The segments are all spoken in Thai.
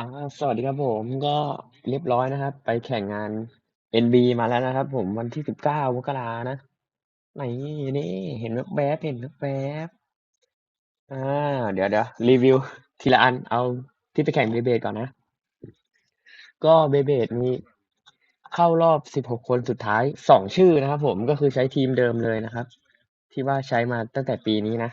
อาสวัสดีครับผม ก็เรียบร้อยนะครับ ไปแข่งงาน NB มาแล้วนะครับผมวันที่19มกรานะนี่นี่เห็นแวบๆเห็นแวบๆอาเดี๋ยวเดี๋ยวรีวิว ทีละอันเอาที่ไปแข่งเบเบดก่อนนะ ก็เบเบดมีเข้ารอบ16คนสุดท้าย2ชื่อนะครับผมก็คือใช้ทีมเดิมเลยนะครับ ที่ว่าใช้มาตั้งแต่ปีนี้นะ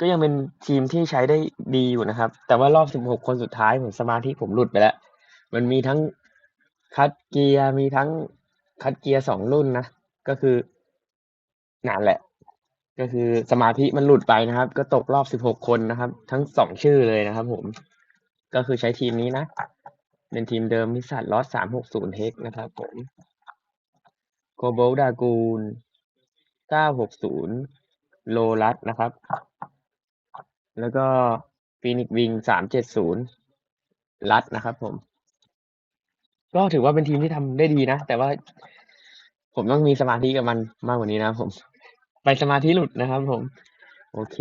ก็ยังเป็นทีมที่ใช้ได้ดีอยู่นะครับ แต่ว่ารอบ 16 คนสุดท้ายผมสมาธิผมหลุดไปแล้ว มันมีทั้งคัดเกียร์มีทั้งคัดเกียร์สองรุ่นนะ ก็คือนั่นแหละ ก็คือสมาธิมันหลุดไปนะครับ ก็ตกรอบ 16 คนนะครับ ทั้งสองชื่อเลยนะครับผม ก็คือใช้ทีมนี้นะ เป็นทีมเดิมมิสัตลอสสามหกศูนย์เฮกนะครับผมโกโบลดากูลเก้าหกศูนย์โลลัสนะครับ แล้วก็ฟีนิกวิงสามเจ็ดศูนย์รัดนะครับผม ก็ถือว่าเป็นทีมที่ทำได้ดีนะ แต่ว่าผมต้องมีสมาธิกับมันมากกว่านี้นะครับผม ไปสมาธิหลุดนะครับผม โอเค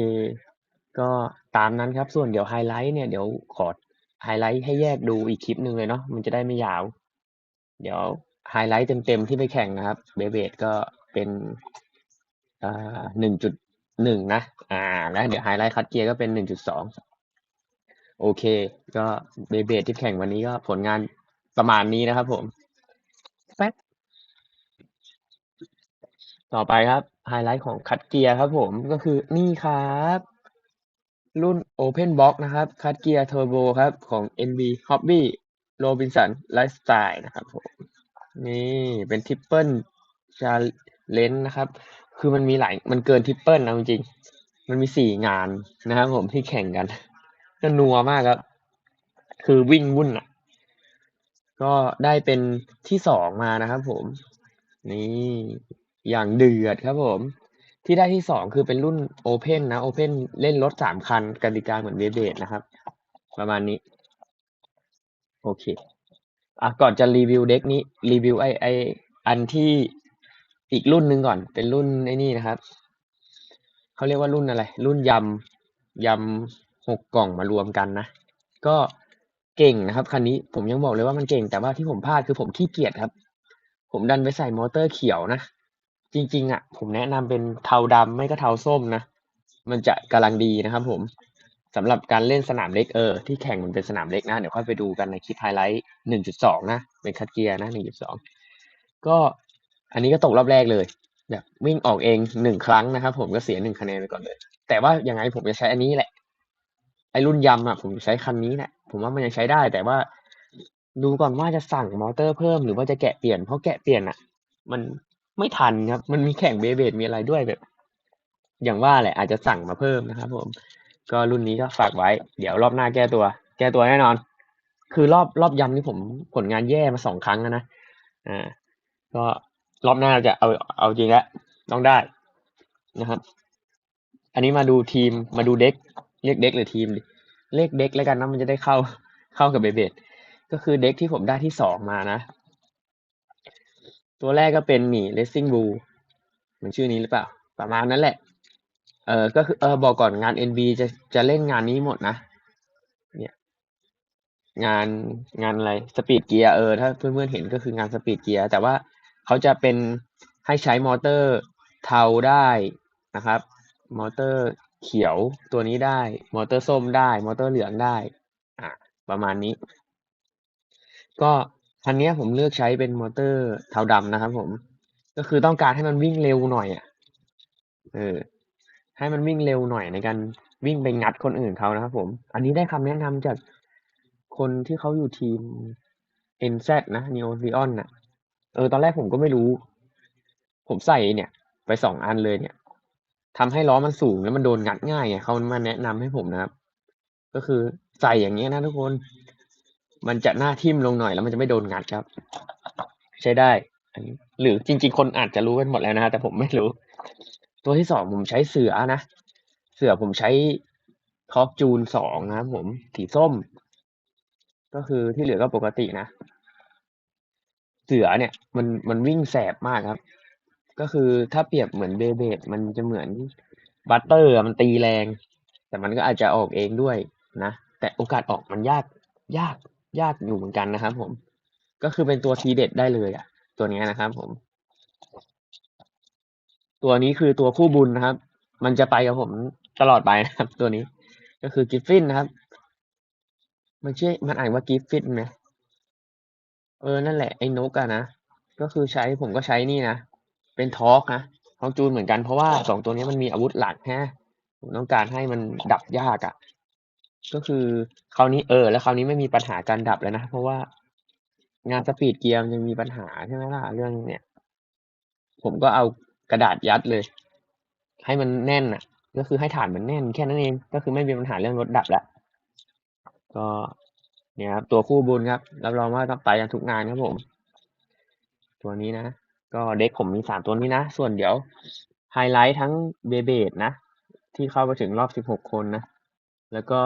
ก็ตามนั้นครับ ส่วนเดี๋ยวไฮไลท์เนี่ยเดี๋ยวขอไฮไลท์ให้แยกดูอีกคลิปหนึ่งเลยเนาะมันจะได้ไม่ยาว เดี๋ยวไฮไลท์เต็มๆที่ไปแข่งนะครับ เบเบดก็เป็นอ่าหนึ่งจุด หนึ่งนะ อ่า แล้วเดี๋ยวไฮไลท์คัดเกียร์ก็เป็นหนึ่งจุดสอง โอเค ก็เบเบดที่แข่งวันนี้ก็ผลงานประมาณนี้นะครับผมแป๊บต่อไปครับ ไฮไลท์ของคัดเกียร์ครับผม ก็คือนี่ครับ รุ่น Open Box นะครับ คัดเกียร์เทอร์โบครับ ของ NB Hobby Robinson Lifestyle นะครับผม นี่เป็นทริปเปิลชาเลนนะครับ คือมันมีหลายมันเกินทริปเปิลนะจริงมันมีสี่งานนะครับผมที่แข่งกัน ก็นัวมากครับ คือวิ่งวุ่นอะ ก็ได้เป็นที่สองมานะครับผม นี่อย่างเดือดครับผม ที่ได้ที่สองคือเป็นรุ่นโอเพนนะโอเพนเล่นรถสามคันกติกาเหมือนเวเบดนะครับ ประมาณนี้ โอเคอะก่อนจะรีวิวเด็กนี้ รีวิวไอไออันที่ อีกรุ่นหนึ่งก่อน เป็นรุ่นไอ้นี่นะครับเขาเรียกว่ารุ่นอะไร รุ่นยำยำหกกล่องมารวมกันนะ ก็เก่งนะครับคันนี้ผมยังบอกเลยว่ามันเก่งแต่ว่าที่ผมพลาดคือผมขี้เกียจครับ ผมดันไปใส่มอเตอร์เขียวนะ จริง ๆ อะ ผมแนะนำเป็นเทาดำไม่ก็เทาส้มนะ มันจะกำลังดีนะครับผมสำหรับการเล่นสนามเล็กเออที่แข่งมันเป็นสนามเล็กนะ เดี๋ยวค่อยไปดูกันในคลิปไฮไลท์หนึ่งจุดสองนะ เป็นคัดเกียร์นะหนึ่งจุดสองก็ อันนี้ก็ตกรอบแรกเลยแบบวิ่งออกเองหนึ่งครั้งนะครับ ผมก็เสียหนึ่งคะแนนไปก่อนเลย แต่ว่ายังไงผมจะใช้อันนี้แหละ ไอรุ่นยำอะ ผมใช้คันนี้แหละผมว่ามันยังใช้ได้ แต่ว่าดูก่อนว่าจะสั่งมอเตอร์เพิ่มหรือว่าจะแกะเปลี่ยนเพราะแกะเปลี่ยนอะ มันไม่ทันครับ มันมีแข่งเบเบดมีอะไรด้วยแบบ อย่างว่าแหละ อาจจะสั่งมาเพิ่มนะครับ ผม ก็รุ่นนี้ก็ฝากไว้ เดี๋ยวรอบหน้าแก้ตัว แก้ตัวแน่นอน คือรอบรอบยำนี่ผมผลงานแย่มาสองครั้งแล้วนะอ่าก็ รอบหน้าจะเอาเอาจริงแล้วต้องได้นะครับ อันนี้มาดูทีมมาดูเด็กเรียกเด็กหรือทีมดิเรียกเด็กแล้วกันนะมันจะได้เข้าเข้ากับเบเบดก็คือเด็กที่ผมได้ที่สองมานะ ตัวแรกก็เป็นหมี่เลสซิ่งบูเหมันชื่อนี้หรือเปล่า ประมาณนั้นแหละ เออก็คือเออบอกก่อนงาน NB จะจะเล่นงานนี้หมดนะ เนี่ย งานงานอะไรสปีดเกียร์เออถ้าเพื่อนๆเห็นก็คืองานสปีดเกียร์แต่ว่า เขาจะเป็นให้ใช้มอเตอร์เทาได้นะครับ มอเตอร์เขียวตัวนี้ได้ มอเตอร์ส้มได้ มอเตอร์เหลืองได้อ่าประมาณนี้ ก็คันนี้ผมเลือกใช้เป็นมอเตอร์เทาดำนะครับ ผม ก็คือต้องการให้มันวิ่งเร็วหน่อยอะเออให้มันวิ่งเร็วหน่อยในการวิ่งไปงัดคนอื่นเขานะครับ ผม อันนี้ได้คำแนะนำจากคนที่เขาอยู่ทีม NZ นะ Neo Leon น่ะ เออ ตอนแรกผมก็ไม่รู้ ผมใส่เนี่ย ไปสองอันเลยเนี่ยทำให้ล้อมันสูงแล้วมันโดนงัดง่ายไงเขามาแนะนำให้ผมนะครับ ก็คือใส่อย่างเงี้ยนะทุกคน มันจะหน้าทิ่มลงหน่อยแล้วมันจะไม่โดนงัดครับ ใช้ได้ อันนี้ หรือจริง ๆ คนอาจจะรู้กันหมดแล้วนะฮะแต่ผมไม่รู้ ตัวที่สองผมใช้เสือนะ เสือผมใช้ท็อกจูนสองนะครับผมสีส้ม ก็คือที่เหลือก็ปกตินะ เสือเนี่ยมันมันวิ่งแสบมากครับ ก็คือถ้าเปรียบเหมือนเบเบดมันจะเหมือนบัตเตอร์มันตีแรง แต่มันก็อาจจะออกเองด้วยนะ แต่โอกาสออกมันยากยากยากอยู่เหมือนกันนะครับผม ก็คือเป็นตัวทีเด็ดได้เลยอะ ตัวเนี้ยนะครับผม ตัวนี้คือตัวคู่บุญนะครับ มันจะไปกับผมตลอดไปนะครับ ตัวนี้ ก็คือกิฟฟินนะครับ มันชื่อมันอ่านว่ากิฟฟินไหม เออ นั่นแหละไอ้นกอะนะ ก็คือใช้ผมก็ใช้นี่นะ เป็นทอร์กนะทองจูนเหมือนกันเพราะว่าสองตัวนี้มันมีอาวุธหลักฮะผมต้องการให้มันดับยากอะก็คือคราวนี้เออ แล้วคราวนี้ไม่มีปัญหาการดับแล้วนะ เพราะว่างานสปีดเกียร์มันยังมีปัญหาใช่ไหมล่ะเรื่องเนี้ยผมก็เอากระดาษยัดเลย ให้มันแน่นอะก็คือให้ฐานมันแน่นแค่นั้นเอง ก็คือไม่มีปัญหาเรื่องรถดับละก็ เนี่ยครับตัวคู่บุญครับ รับรองว่าต้องไปกันทุกงานครับผม ตัวนี้นะ ก็เด็กผมมีสามตัวนี้นะ ส่วนเดี๋ยวไฮไลท์ทั้งเบเบดนะ ที่เข้าไปถึงรอบสิบหกคนนะ แล้วก็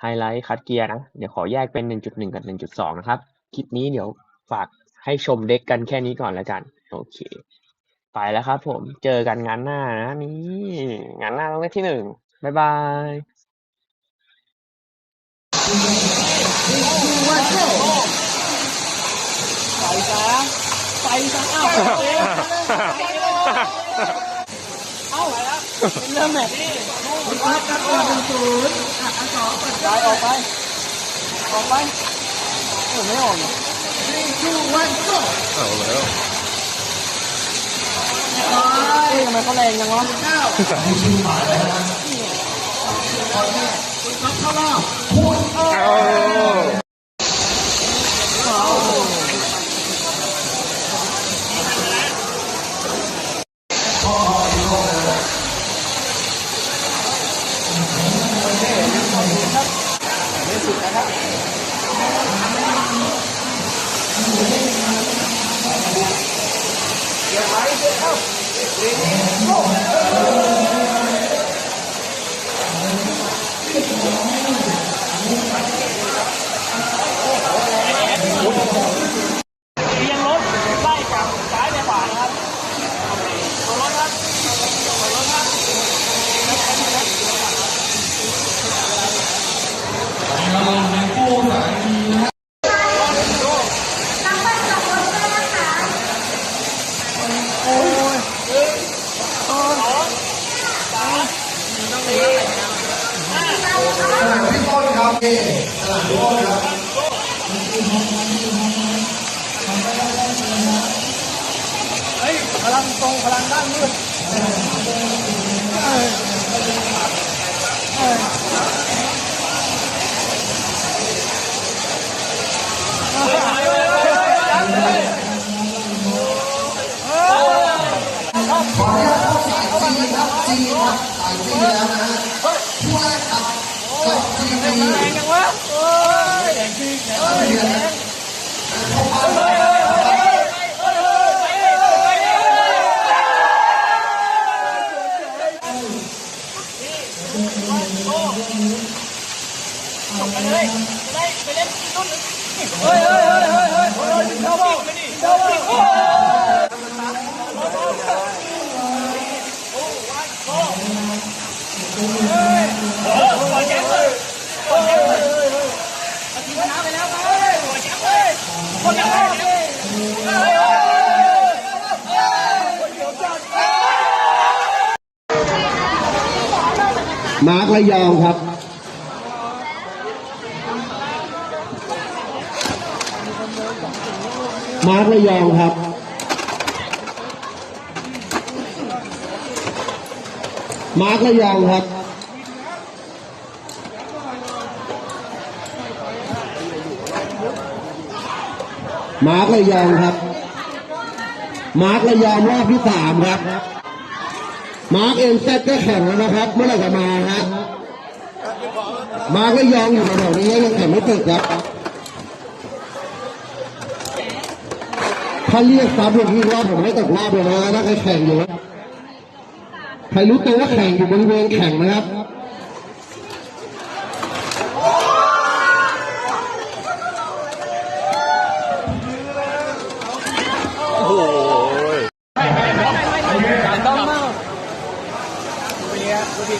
ไฮไลท์คัดเกียร์นะ เดี๋ยวขอแยกเป็นหนึ่งจุดหนึ่งกับหนึ่งจุดสองนะครับ คลิปนี้เดี๋ยวฝากให้ชมเด็กกันแค่นี้ก่อนแล้วกัน โอเค ไปแล้วครับผม เจอกันงานหน้านะนี่ งานหน้าต้องได้ที่หนึ่งบ๊ายบาย ไปซะไปซะเอ้าเอ้าเป็นเรื่องแบบนี้วัดกันก่อนเป็นศูนย์อะอันสองเปิดใจออกไปออกไปเออไม่ออกนี่คือวันโก้เอาแล้วเฮ้ยทำไมเขาแรงจังวะเก้าเข้ารอบเอา เรียงรถไล่จากซ้ายไปขวานะครับตัวรถครับตัวรถครับ เฮ้ยพลังตรงพลังด้านมืด แรงยังวะโอ้ยแรงจริงแรงจริงแรงเฮ้ยเฮ้ยเฮ้ยเฮ้ยเฮ้ยเฮ้ยเจ้าบ้าเจ้าบ้า มาร์กระยองครับ มาร์กระยองครับ มาร์กระยองครับ มาร์กระยองครับ มาร์กระยองรอบที่สามครับ มาร์กเอ็นเซตก็แข่งแล้วนะครับ เมื่อไหร่จะมาฮะมาร์ก็ยองอยู่แถวๆนี้ยังแข่งไม่ติดครับถ้าเรียกซ้ำอย่างที่ว่าผมไม่ตกรอบเลยนะถ้าใครแข่งอยู่นะใครรู้ตัวว่าแข่งอยู่บริเวณแข่งนะครับ โอ้โห ต้องมากเป็นไงครับดูดิ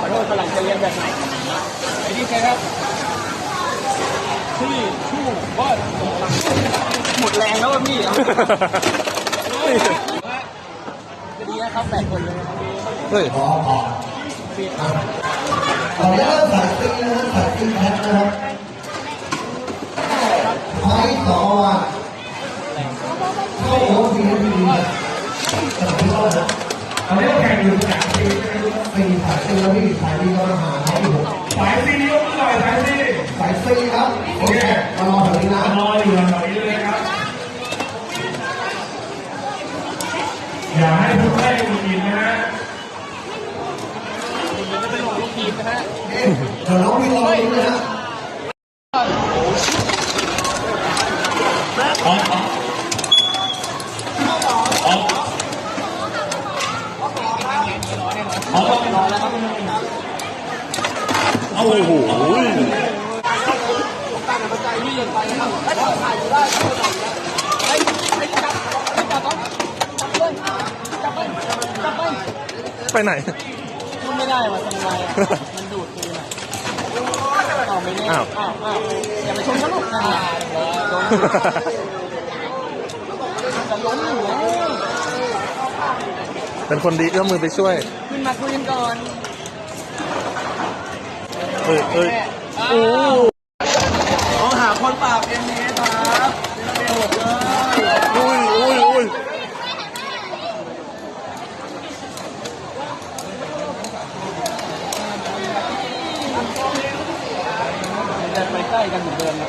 ขอโทษฝรั่งจะเรียนแบบไหนไอ้ที่ใครครับ ที่ชูว่าหมดแรงแล้วอะพี่เอาจะ ดีนะครับแปดคนเลยนะครับเฮ้ยขอขอขออนุญาตสายตีนะครับสายตีแพทนะครับไฟต่ออะเข้าโอ้ดีดีเขาเรียกแข่งอยู่สายตีตีสายตีแล้วพี่สายตีก็มาหาเขาอยู่สายซียกหน่อยสายซีสายตีครับโอเคมารอแถวนี้นะรออยู่หน่อยเลยครั อย่าให้ทุกท่านมีนะฮะเอ๊ะเดี๋ยวน้องวิ่งรอตรงนี้นะโอ้โห ไปไหน พูดไม่ได้ว่ะทำไมอะ มันดูดปืนอะอ้าวไม่แน่อ้าว อ้าวอ้าวอย่าไปชนเขาลูกนะโดนจะล้มอยู่แล้วเป็นคนดีเอื้อมมือไปช่วยขึ้นมาคุยกันก่อน เอ้ยเอ้ยโอ้ต้องหาคนปราบเอ็มเอครับเป็นโหดเลย อุ้ยอุ้ยอุ้ย จะไปใกล้กันเหมือนเดิมนะ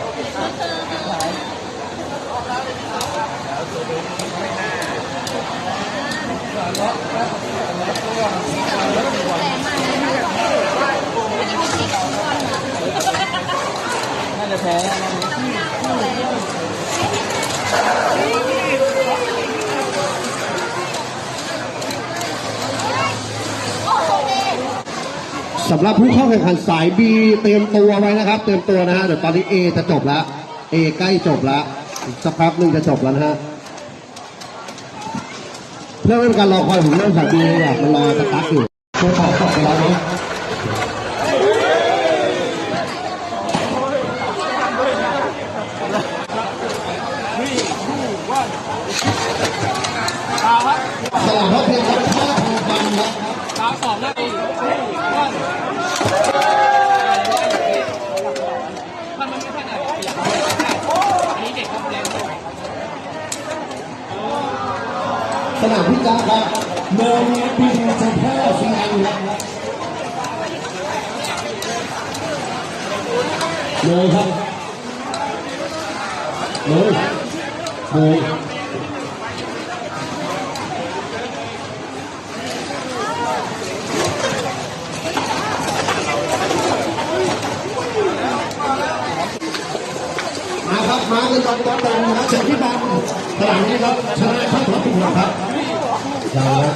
น่าจะแพ้นะ สำหรับผู้เข้าแข่งขันสาย B เตรียมตัวไว้นะครับ เตรียมตัวนะฮะเดี๋ยวตอนนี้ A จะจบแล้ว A ใกล้จบแล้วสักพักหนึ่งจะจบแล้วนะฮะเพื่อไม่เป็นการรอคอยผมเริ่มสาย B เลยอะมันรอสตาร์ทอยู่เพื่อขอขอบไปแล้วเนาะ ตาครับ สลับเพราะเพียงครับท่าทางฟันครับ ตาสองนาทีว่าถ้ามันไม่ขนาดนี้อยากอันนี้เด็กครับแรงไม่ไหว สนามพิจารครับเมืองบินจะแพ้ซีแอนครับเลยครับเลยเลยมาครับมาเลยตอนตอนดังนะครับเชิญที่บังสนามนี้ครับชนะข้าพระสุขครับ อย่าละ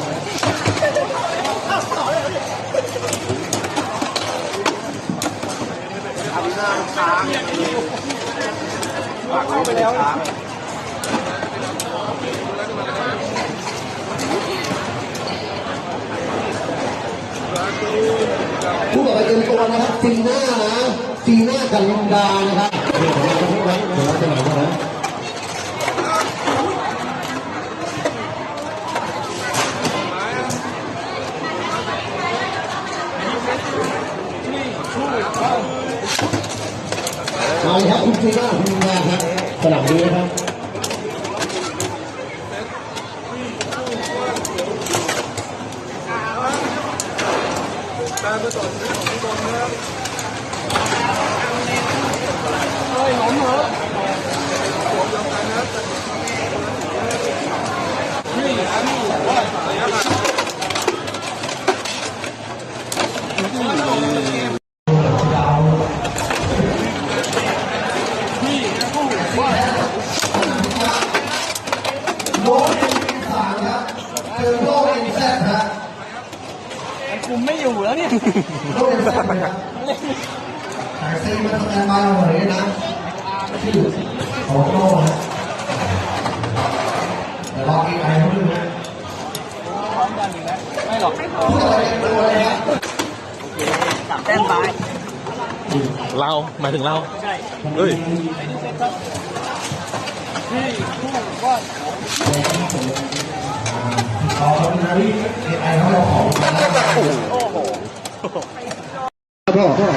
ผู้ต่อไปเตรียมตัวนะครับจีน่านะจีน่ากับลินดานะครับเดี๋ยวเราจะพูดไว้เดี๋ยวเราจะหนกัน นะมาเลยครับคุณจีน่าคุณลินดาครับสลับดีนะครับเฮ้ยหอมเหรอนี่นี่ว่านี่กู้ว่า โลกเอ็นสามครับเจอโล กเอ็นแซดครับมันคุมไม่อยู่แล้วเนี่ยโลกเอ็นแซดครับสายซีมันสแตนบายเราหน่อยนะที่ของโลกนะเดี๋ยวรออีกไอ้คนนึงนะพร้อมกันอีกแล้วไม่หรอกผู้ต่อไปเตรียมตัวเลยครับสามแต้มบายเราหมายถึงเราเฮ้ย พ่อพ่อ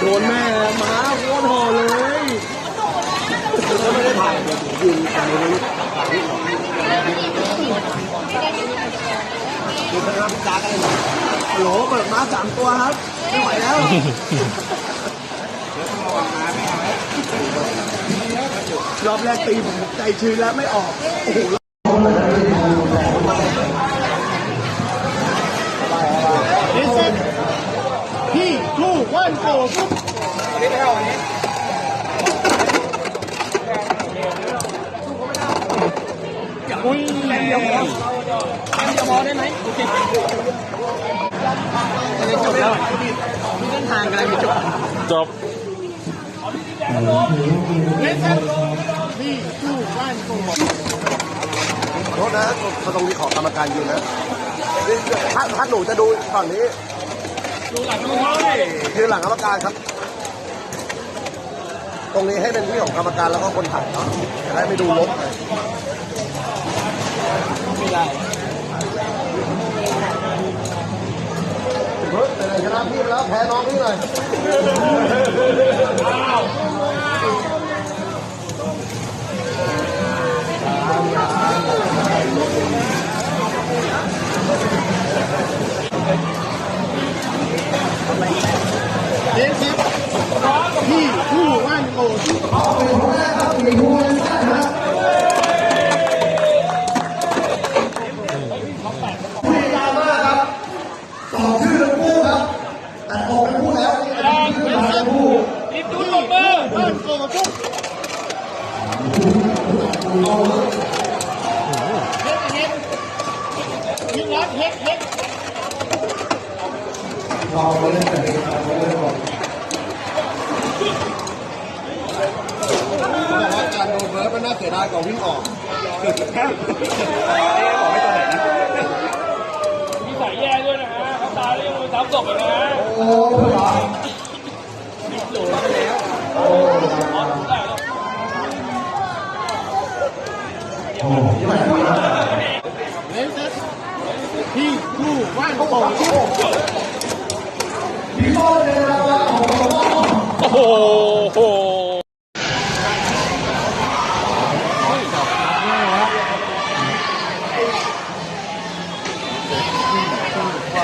โดนแม่ม้าโคตรห่อเลยก็ไม่ได้ถ่ายยืนตรงนี้ดูพนักงานกันเลยฮัลโหลเปิดม้าสามตัวครับ ไม่ไหวแล้ว รอบแรกตีผมใจชื้นแล้วไม่ออก โอ้โหพี่ลูกว่านโกปุ๊บอุ้ยแรงเดียวพอแรงเดียวพอได้ไหมโอเค ทางกำลังจะจบจบพี่ลูกว่านโกโทษนะเขาตรงนี้ขอกรรมการยืนนะถ้าถ้าหนูจะดูฝั่งนี้ดูหลังกรรมการยืนหลังกรรมการครับ ตรงนี้ให้เป็นที่ของกรรมการแล้วก็คนถ่ายเนาะจะได้ไม่ดูลบเฮ้ยเป็นไรชนะพี่ไปแล้วแพ้น้องพี่หน่อยการ โดนเบิร์ดมันน่าเสียดายกว่าวิ่งออกนิสัยแย่ด้วยนะฮะเขาตาเรียกว่าซ้ำศพเลยนะพี่ลูกว่านโกโอ้โห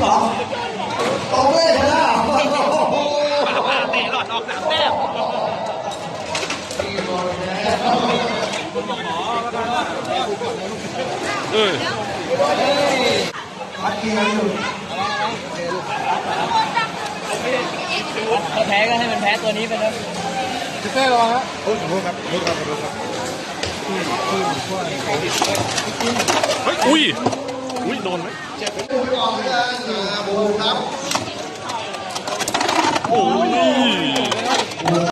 โหเอ้ยถ้าแพ้ก็ให้มันแพ้ตัวนี้ไปเลยเฮ้ยอุ้ย อุ้ยโดนไหมบูครับโอ้ย